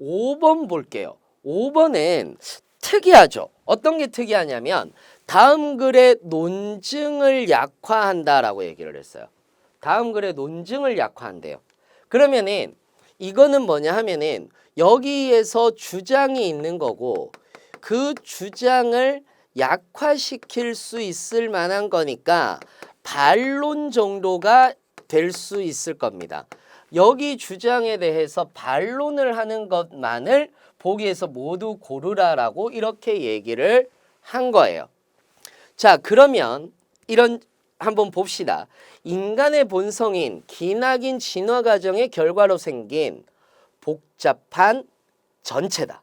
5번 볼게요. 5번은 특이하죠. 어떤 게 특이하냐면 다음 글의 논증을 약화한다라고 얘기를 했어요. 다음 글의 논증을 약화한대요. 그러면은 이거는 뭐냐 하면은 여기에서 주장이 있는 거고 그 주장을 약화시킬 수 있을 만한 거니까 반론 정도가 될 수 있을 겁니다. 여기 주장에 대해서 반론을 하는 것만을 보기에서 모두 고르라라고 이렇게 얘기를 한 거예요. 자, 그러면 이런 한번 봅시다. 인간의 본성인 기나긴 진화 과정의 결과로 생긴 복잡한 전체다.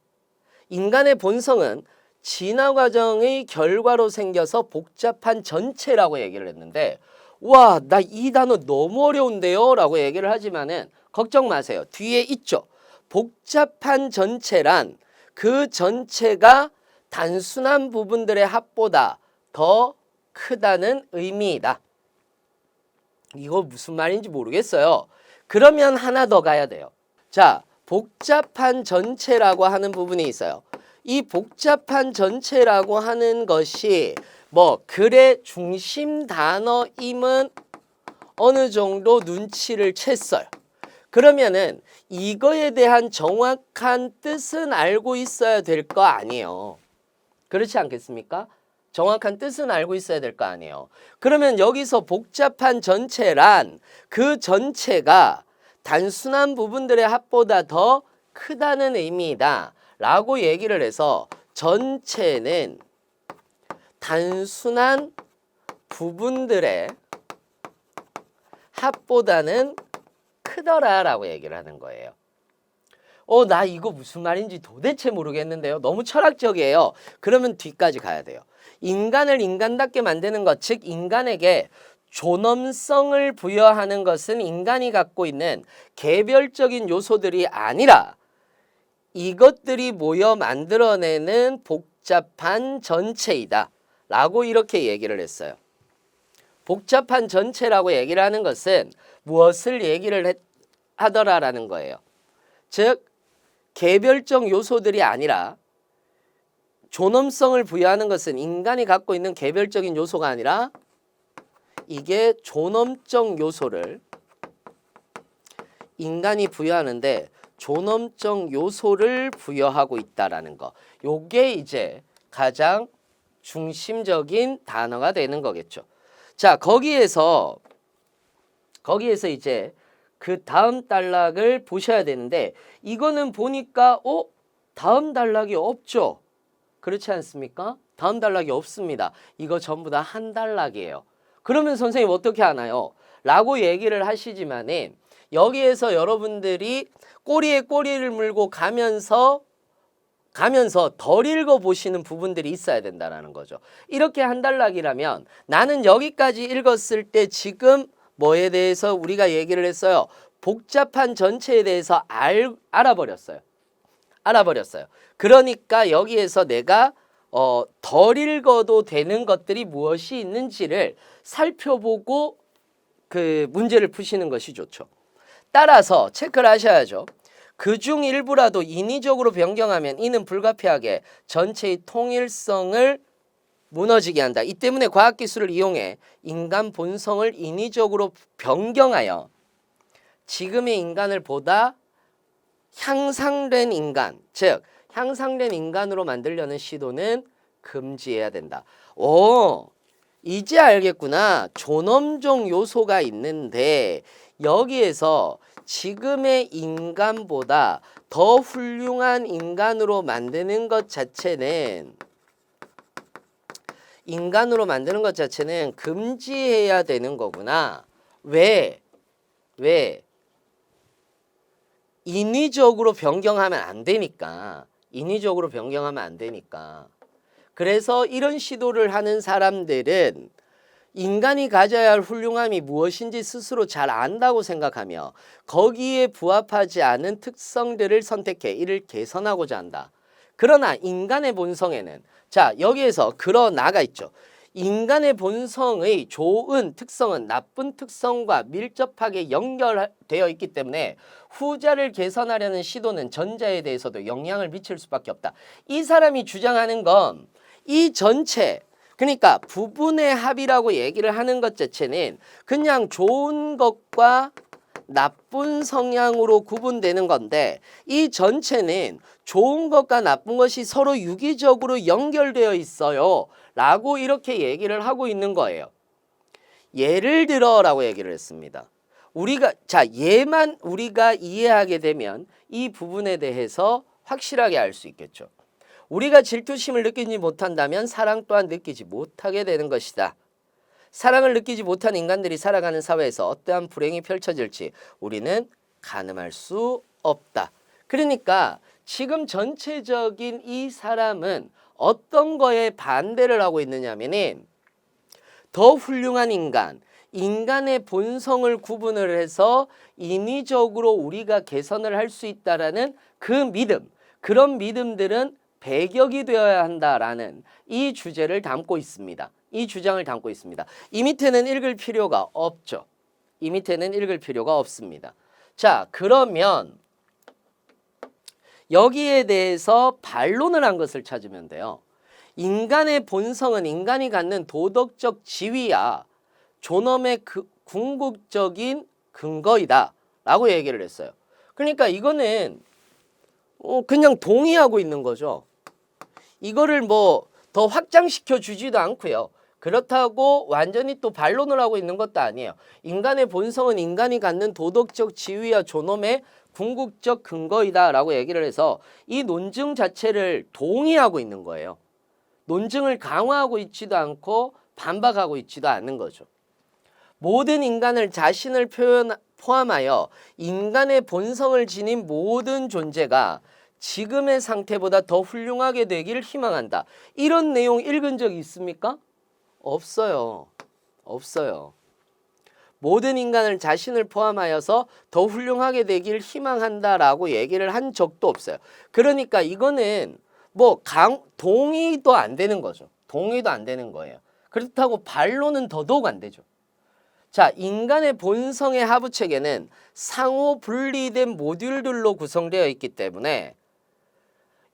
인간의 본성은 진화 과정의 결과로 생겨서 복잡한 전체라고 얘기를 했는데 와, 나 이 단어 너무 어려운데요? 라고 얘기를 하지만은 걱정 마세요. 뒤에 있죠. 복잡한 전체란 그 전체가 단순한 부분들의 합보다 더 크다는 의미이다. 이거 무슨 말인지 모르겠어요. 그러면 하나 더 가야 돼요. 자, 복잡한 전체라고 하는 부분이 있어요. 이 복잡한 전체라고 하는 것이 뭐 글의 중심 단어임은 어느 정도 눈치를 챘어요. 그러면은 이거에 대한 정확한 뜻은 알고 있어야 될 거 아니에요. 그렇지 않겠습니까? 정확한 뜻은 알고 있어야 될 거 아니에요. 그러면 여기서 복잡한 전체란 그 전체가 단순한 부분들의 합보다 더 크다는 의미이다. 라고 얘기를 해서 전체는 단순한 부분들의 합보다는 크더라라고 얘기를 하는 거예요. 어, 나 이거 무슨 말인지 도대체 모르겠는데요. 너무 철학적이에요. 그러면 뒤까지 가야 돼요. 인간을 인간답게 만드는 것, 즉 인간에게 존엄성을 부여하는 것은 인간이 갖고 있는 개별적인 요소들이 아니라 이것들이 모여 만들어내는 복잡한 전체이다. 라고 이렇게 얘기를 했어요. 복잡한 전체라고 얘기를 하는 것은 무엇을 얘기를 했- 하더라라는 거예요. 즉, 개별적 요소들이 아니라 존엄성을 부여하는 것은 인간이 갖고 있는 개별적인 요소가 아니라 이게 존엄적 요소를 인간이 부여하는데 존엄적 요소를 부여하고 있다라는 거. 요게 이제 가장 중심적인 단어가 되는 거겠죠. 자, 거기에서 거기에서 이제 그 다음 단락을 보셔야 되는데 이거는 보니까 어 다음 단락이 없죠. 그렇지 않습니까? 다음 단락이 없습니다. 이거 전부 다 한 단락이에요. 그러면 선생님 어떻게 하나요? 라고 얘기를 하시지만은 여기에서 여러분들이 꼬리에 꼬리를 물고 가면서 가면서 덜 읽어 보시는 부분들이 있어야 된다라는 거죠. 이렇게 한 단락이라면 나는 여기까지 읽었을 때 지금 뭐에 대해서 우리가 얘기를 했어요. 복잡한 전체에 대해서 알, 알아버렸어요. 알아버렸어요. 그러니까 여기에서 내가 어, 덜 읽어도 되는 것들이 무엇이 있는지를 살펴보고 그 문제를 푸시는 것이 좋죠. 따라서 체크를 하셔야죠. 그 중 일부라도 인위적으로 변경하면 이는 불가피하게 전체의 통일성을 무너지게 한다. 이 때문에 과학 기술을 이용해 인간 본성을 인위적으로 변경하여 지금의 인간을 보다 향상된 인간, 즉 향상된 인간으로 만들려는 시도는 금지해야 된다. 오, 이제 알겠구나. 존엄적 요소가 있는데 여기에서 지금의 인간보다 더 훌륭한 인간으로 만드는 것 자체는 인간으로 만드는 것 자체는 금지해야 되는 거구나. 왜? 왜? 인위적으로 변경하면 안 되니까. 인위적으로 변경하면 안 되니까. 그래서 이런 시도를 하는 사람들은 인간이 가져야 할 훌륭함이 무엇인지 스스로 잘 안다고 생각하며 거기에 부합하지 않은 특성들을 선택해 이를 개선하고자 한다. 그러나 인간의 본성에는 자 여기에서 그러나가 있죠. 인간의 본성의 좋은 특성은 나쁜 특성과 밀접하게 연결되어 있기 때문에 후자를 개선하려는 시도는 전자에 대해서도 영향을 미칠 수밖에 없다. 이 사람이 주장하는 건 이 전체 그러니까 부분의 합이라고 얘기를 하는 것 자체는 그냥 좋은 것과 나쁜 성향으로 구분되는 건데 이 전체는 좋은 것과 나쁜 것이 서로 유기적으로 연결되어 있어요. 라고 이렇게 얘기를 하고 있는 거예요. 예를 들어 라고 얘기를 했습니다. 우리가 자 얘만 우리가 이해하게 되면 이 부분에 대해서 확실하게 알 수 있겠죠. 우리가 질투심을 느끼지 못한다면 사랑 또한 느끼지 못하게 되는 것이다. 사랑을 느끼지 못한 인간들이 살아가는 사회에서 어떠한 불행이 펼쳐질지 우리는 가늠할 수 없다. 그러니까 지금 전체적인 이 사람은 어떤 거에 반대를 하고 있느냐면은 더 훌륭한 인간, 인간의 본성을 구분을 해서 인위적으로 우리가 개선을 할 수 있다라는 그 믿음, 그런 믿음들은 배격이 되어야 한다라는 이 주제를 담고 있습니다. 이 주장을 담고 있습니다. 이 밑에는 읽을 필요가 없죠. 이 밑에는 읽을 필요가 없습니다. 자, 그러면 여기에 대해서 반론을 한 것을 찾으면 돼요. 인간의 본성은 인간이 갖는 도덕적 지위야 존엄의 그 궁극적인 근거이다 라고 얘기를 했어요. 그러니까 이거는 어, 그냥 동의하고 있는 거죠. 이거를 뭐 더 확장시켜 주지도 않고요. 그렇다고 완전히 또 반론을 하고 있는 것도 아니에요. 인간의 본성은 인간이 갖는 도덕적 지위와 존엄의 궁극적 근거이다 라고 얘기를 해서 이 논증 자체를 동의하고 있는 거예요. 논증을 강화하고 있지도 않고 반박하고 있지도 않는 거죠. 모든 인간을 자신을 표현 포함하여 인간의 본성을 지닌 모든 존재가 지금의 상태보다 더 훌륭하게 되기를 희망한다. 이런 내용 읽은 적 있습니까? 없어요. 없어요. 모든 인간을 자신을 포함하여서 더 훌륭하게 되길 희망한다라고 얘기를 한 적도 없어요. 그러니까 이거는 뭐 강, 동의도 안 되는 거죠. 동의도 안 되는 거예요. 그렇다고 반론은 더더욱 안 되죠. 자, 인간의 본성의 하부 체계는 상호 분리된 모듈들로 구성되어 있기 때문에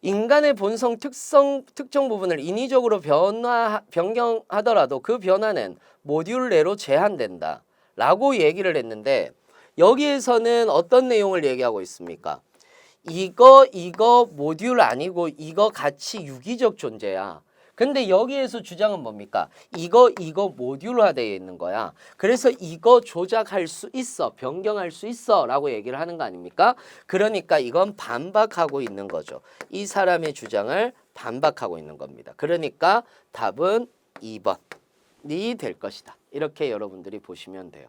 인간의 본성 특성 특정 부분을 인위적으로 변화 변경하더라도 그 변화는 모듈 내로 제한된다. 라고 얘기를 했는데 여기에서는 어떤 내용을 얘기하고 있습니까? 이거 이거 모듈 아니고 이거 같이 유기적 존재야. 근데 여기에서 주장은 뭡니까? 이거 이거 모듈화되어 있는 거야. 그래서 이거 조작할 수 있어. 변경할 수 있어 라고 얘기를 하는 거 아닙니까? 그러니까 이건 반박하고 있는 거죠. 이 사람의 주장을 반박하고 있는 겁니다. 그러니까 답은 2번이 될 것이다. 이렇게 여러분들이 보시면 돼요.